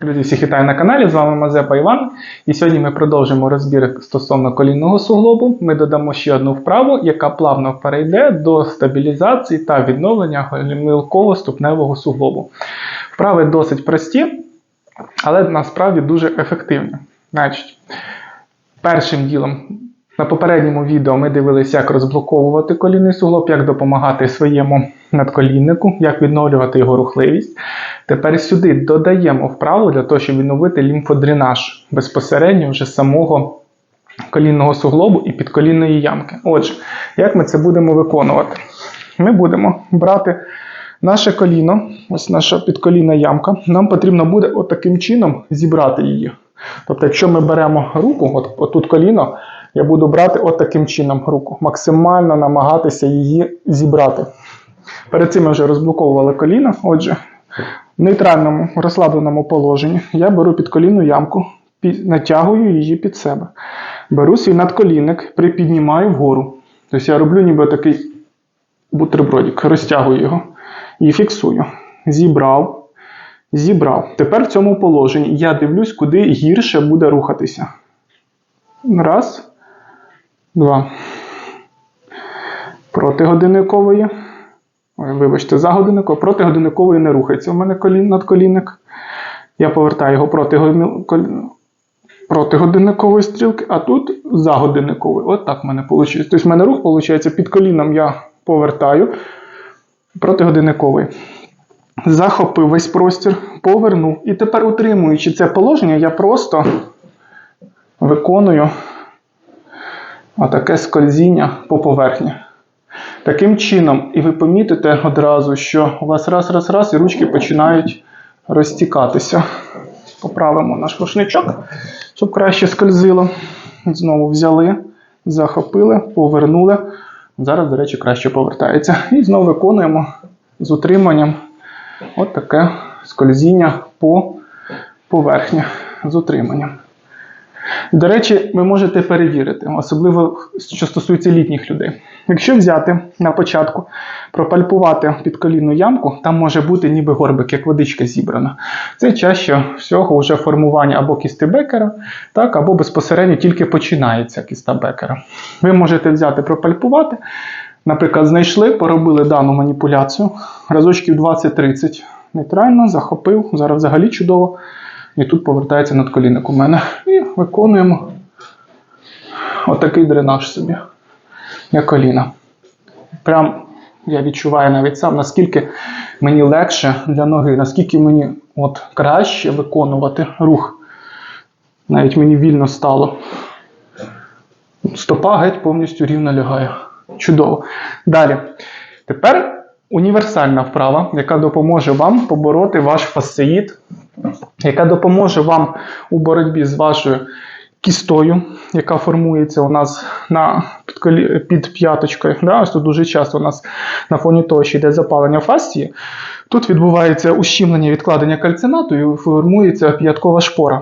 Друзі, всіх вітаю на каналі. З вами Мазепа Іван. І сьогодні ми продовжимо розбір стосовно колінного суглобу. Ми додамо ще одну вправу, яка плавно перейде до стабілізації та відновлення голімилково ступневого суглобу. Вправи досить прості, але насправді дуже ефективні. Значить, першим ділом. На попередньому відео ми дивилися, як розблоковувати колінний суглоб, як допомагати своєму надколіннику, як відновлювати його рухливість. Тепер сюди додаємо вправу для того, щоб відновити лімфодренаж безпосередньо вже самого колінного суглобу і підколінної ямки. Отже, як ми це будемо виконувати? Ми будемо брати наше коліно, ось наша підколінна ямка. Нам потрібно буде отаким чином зібрати її. Тобто, якщо ми беремо руку, от, отут коліно, я буду брати от таким чином руку, максимально намагатися її зібрати. Перед цим ми вже розблоковували коліно. Отже, в нейтральному розслабленому положенні я беру підколінну ямку, пі- натягую її під себе. Беру свій надколінник, припіднімаю вгору. Тобто я роблю ніби такий бутербродик, розтягую його і фіксую. Зібрав, зібрав. Тепер в цьому положенні я дивлюсь, куди гірше буде рухатися. Раз, два. Проти годинникової. Ой, вибачте, за годинниковою. Проти годинникової не рухається. У мене колін, надколінник. Я повертаю його проти, годин- проти годинникової стрілки, а тут за годинниковою. От так в мене вийшло. Тобто в мене рух виходить під коліном я повертаю проти годинникової. Захопив весь простір, повернув. І тепер, утримуючи це положення, я просто виконую отаке скользіння по поверхні. Таким чином, і ви помітите одразу, що у вас раз, раз, раз, і ручки починають розтікатися. Поправимо наш рушничок, щоб краще скользило. Знову взяли, захопили, повернули. Зараз, до речі, краще повертається. І знову виконуємо з утриманням от таке скользіння по поверхні з утриманням. До речі, ви можете перевірити, особливо що стосується літніх людей. Якщо взяти на початку, пропальпувати підколінну ямку, там може бути ніби горбик, як водичка зібрана. Це чаще всього вже формування або кісти бекера, так, або безпосередньо тільки починається кіста бекера. Ви можете взяти, пропальпувати, наприклад, знайшли, поробили дану маніпуляцію, разочків 20-30 нейтрально, захопив, зараз взагалі чудово. І тут повертається надколінник у мене. І виконуємо отакий дренаж собі для коліна. Прям я відчуваю навіть сам, наскільки мені легше для ноги, наскільки мені от краще виконувати рух. Навіть мені вільно стало. Стопа геть повністю рівно лягає. Чудово. Далі. Тепер універсальна вправа, яка допоможе вам побороти ваш фасеїд, яка допоможе вам у боротьбі з вашою кістою, яка формується у нас на під, колі- під п'яточкою. Да? Ось тут дуже часто у нас на фоні того, що йде запалення фасції, тут відбувається ущемлення відкладення кальцинату і формується п'яткова шпора.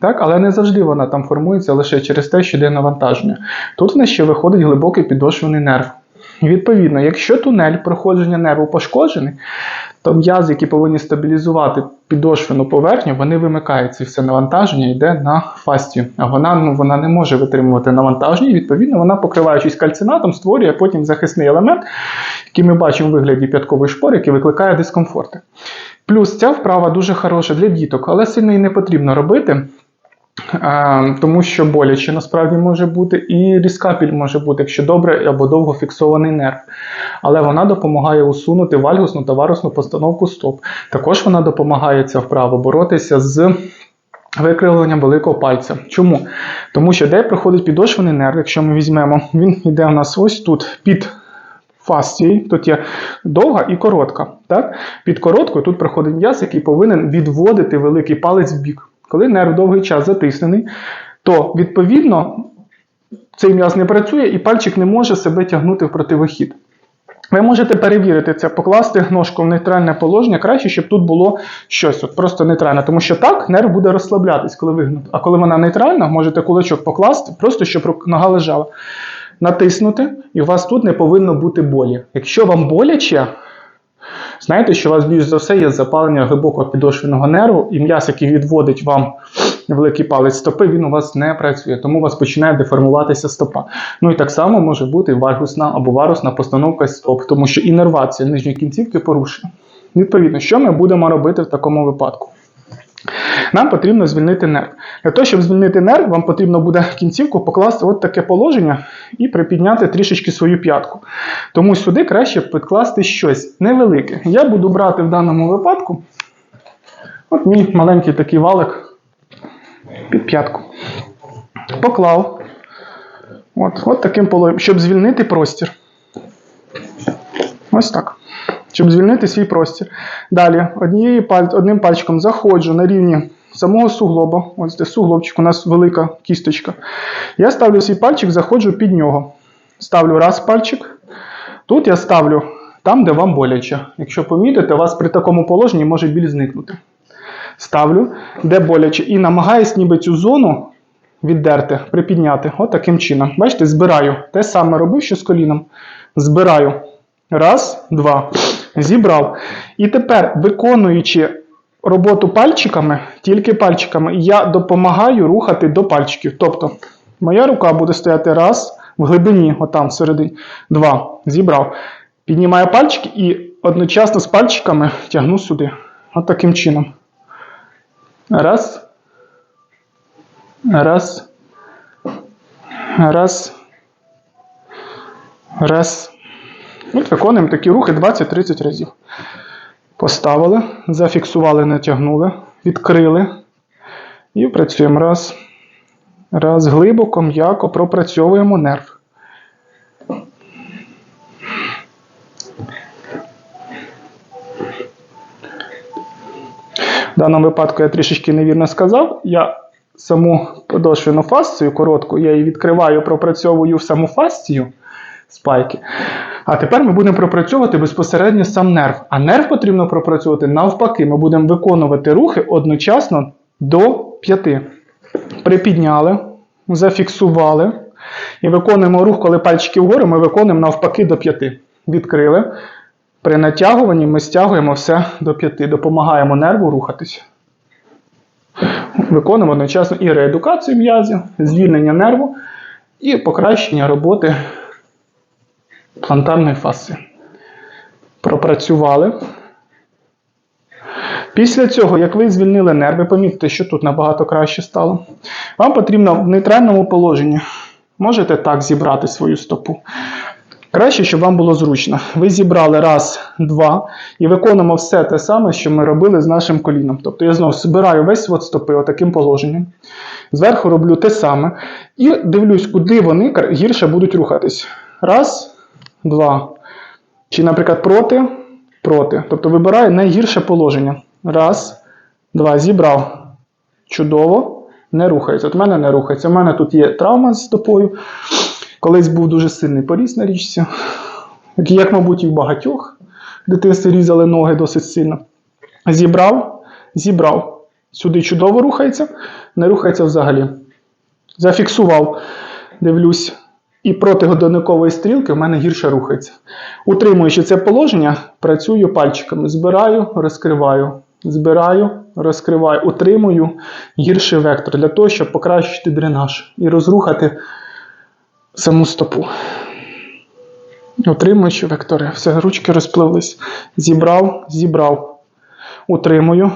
Так, але не завжди вона там формується лише через те, що йде навантаження. Тут в нас ще виходить глибокий підошвений нерв. І відповідно, якщо тунель проходження нерву пошкоджений, то м'язи, які повинні стабілізувати підошвену поверхню, вони вимикаються і все навантаження йде на фастію. А вона, ну, вона не може витримувати навантаження, і відповідно вона, покриваючись кальцинатом, створює потім захисний елемент, який ми бачимо в вигляді п'яткової шпори, який викликає дискомфорти. Плюс ця вправа дуже хороша для діток, але сильно її не потрібно робити. Тому що боляче насправді може бути, і різкапіль може бути, якщо добре або довго фіксований нерв. Але вона допомагає усунути вальгусну та варусну постановку стоп. Також вона допомагає ця вправа боротися з викривленням великого пальця. Чому? Тому що де проходить підошвений нерв, якщо ми візьмемо, він йде у нас ось тут під фасцією, тут є довга і коротка. Так? Під короткою тут проходить м'яз, який повинен відводити великий палець в бік. Коли нерв довгий час затиснений, то відповідно цей м'яз не працює і пальчик не може себе тягнути в противохід. Ви можете перевірити це, покласти ножку в нейтральне положення, краще, щоб тут було щось, от просто нейтральне. Тому що так нерв буде розслаблятись, коли вигнуто. А коли вона нейтральна, можете кулачок покласти, просто щоб нога лежала. Натиснути, і у вас тут не повинно бути болі. Якщо вам боляче, знаєте, що у вас більш за все є запалення глибокого підошвеного нерву, і м'яс, який відводить вам великий палець стопи, він у вас не працює, тому у вас починає деформуватися стопа. Ну і так само може бути варгусна або варусна постановка стоп, тому що інервація нижньої кінцівки порушена. Відповідно, що ми будемо робити в такому випадку? Нам потрібно звільнити нерв. Для того, щоб звільнити нерв, вам потрібно буде кінцівку покласти от таке положення і припідняти трішечки свою п'ятку. Тому сюди краще підкласти щось невелике. Я буду брати в даному випадку от мій маленький такий валик під п'ятку. Поклав. От, от таким положенням, щоб звільнити простір. Ось так. Щоб звільнити свій простір. Далі одним пальчиком заходжу на рівні самого суглоба. Ось де суглобчик, у нас велика кісточка. Я ставлю свій пальчик, заходжу під нього. Ставлю раз пальчик. Тут я ставлю там, де вам боляче. Якщо помітите, у вас при такому положенні може біль зникнути. Ставлю, де боляче, і намагаюсь ніби цю зону віддерти, припідняти. От таким чином. Бачите, збираю. Те саме робив, що з коліном. Збираю. Раз, два. Зібрав. І тепер, виконуючи роботу пальчиками, тільки пальчиками, я допомагаю рухати до пальчиків. Тобто, моя рука буде стояти раз, в глибині, отам всередині. Два. Зібрав. Піднімаю пальчики і одночасно з пальчиками тягну сюди. От таким чином. Раз. Раз. Раз. Раз. От виконуємо такі рухи 20-30 разів. Поставили, зафіксували, натягнули, відкрили. І працюємо раз. Раз. Глибоко, м'яко пропрацьовуємо нерв. В даному випадку я трішечки невірно сказав. Я саму подошвену фасцію коротку, я її відкриваю, пропрацьовую саму фасцію спайки. А тепер ми будемо пропрацьовувати безпосередньо сам нерв. А нерв потрібно пропрацьовувати навпаки. Ми будемо виконувати рухи одночасно до п'яти. Припідняли, зафіксували. І виконуємо рух, коли пальчики вгору, ми виконуємо навпаки до п'яти. Відкрили. При натягуванні ми стягуємо все до п'яти, допомагаємо нерву рухатись. Виконуємо одночасно і реедукацію м'язів, звільнення нерву і покращення роботи плантарної фаси. Пропрацювали. Після цього, як ви звільнили нерви, помітите, що тут набагато краще стало. Вам потрібно в нейтральному положенні. Можете так зібрати свою стопу. Краще, щоб вам було зручно. Ви зібрали раз, два, і виконуємо все те саме, що ми робили з нашим коліном. Тобто я знову збираю весь свод стопи отаким положенням. Зверху роблю те саме. І дивлюсь, куди вони гірше будуть рухатись. Раз, два. Чи, наприклад, проти, проти. Тобто вибираю найгірше положення. Раз, два. Зібрав. Чудово. Не рухається. От мене не рухається. У мене тут є травма з стопою. Колись був дуже сильний поріз на річці, як, мабуть, і в багатьох в дитинстві різали ноги досить сильно. Зібрав, зібрав. Сюди чудово рухається, не рухається взагалі. Зафіксував, дивлюсь, і проти годинникової стрілки в мене гірше рухається. Утримуючи це положення, працюю пальчиками. Збираю, розкриваю. Збираю, розкриваю, утримую гірший вектор для того, щоб покращити дренаж і розрухати саму стопу. Утримуючи вектори. Все, ручки розпливлись. Зібрав, зібрав. Утримую.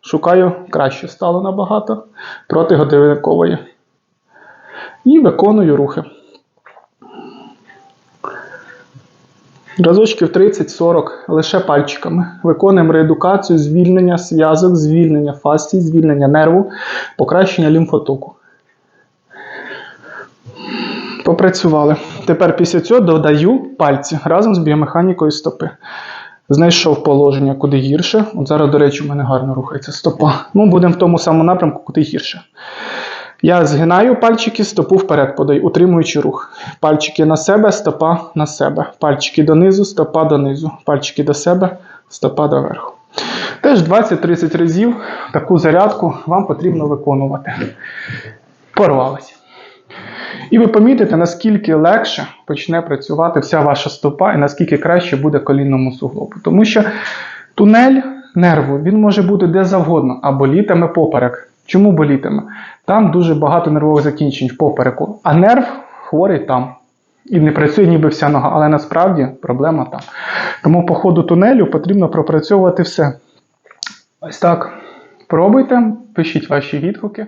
Шукаю краще стало набагато проти годинникової. І виконую рухи. Разочків 30-40 лише пальчиками. Виконуємо реедукацію, звільнення зв'язок, звільнення фасцій, звільнення нерву, покращення лімфотоку. Попрацювали. Тепер після цього додаю пальці разом з біомеханікою стопи. Знайшов положення куди гірше. От зараз, до речі, у мене гарно рухається стопа. Ну, будемо в тому самому напрямку, куди гірше. Я згинаю пальчики, стопу вперед подаю, утримуючи рух. Пальчики на себе, стопа на себе. Пальчики донизу, стопа донизу. Пальчики до себе, стопа до верху. Теж 20-30 разів таку зарядку вам потрібно виконувати. Порвалися. І ви помітите, наскільки легше почне працювати вся ваша стопа і наскільки краще буде колінному суглобу. Тому що тунель нерву він може бути де завгодно, а болітиме поперек. Чому болітиме? Там дуже багато нервових закінчень в попереку, а нерв хворий там. І не працює ніби вся нога, але насправді проблема там. Тому по ходу тунелю потрібно пропрацьовувати все. Ось так. Пробуйте, пишіть ваші відгуки.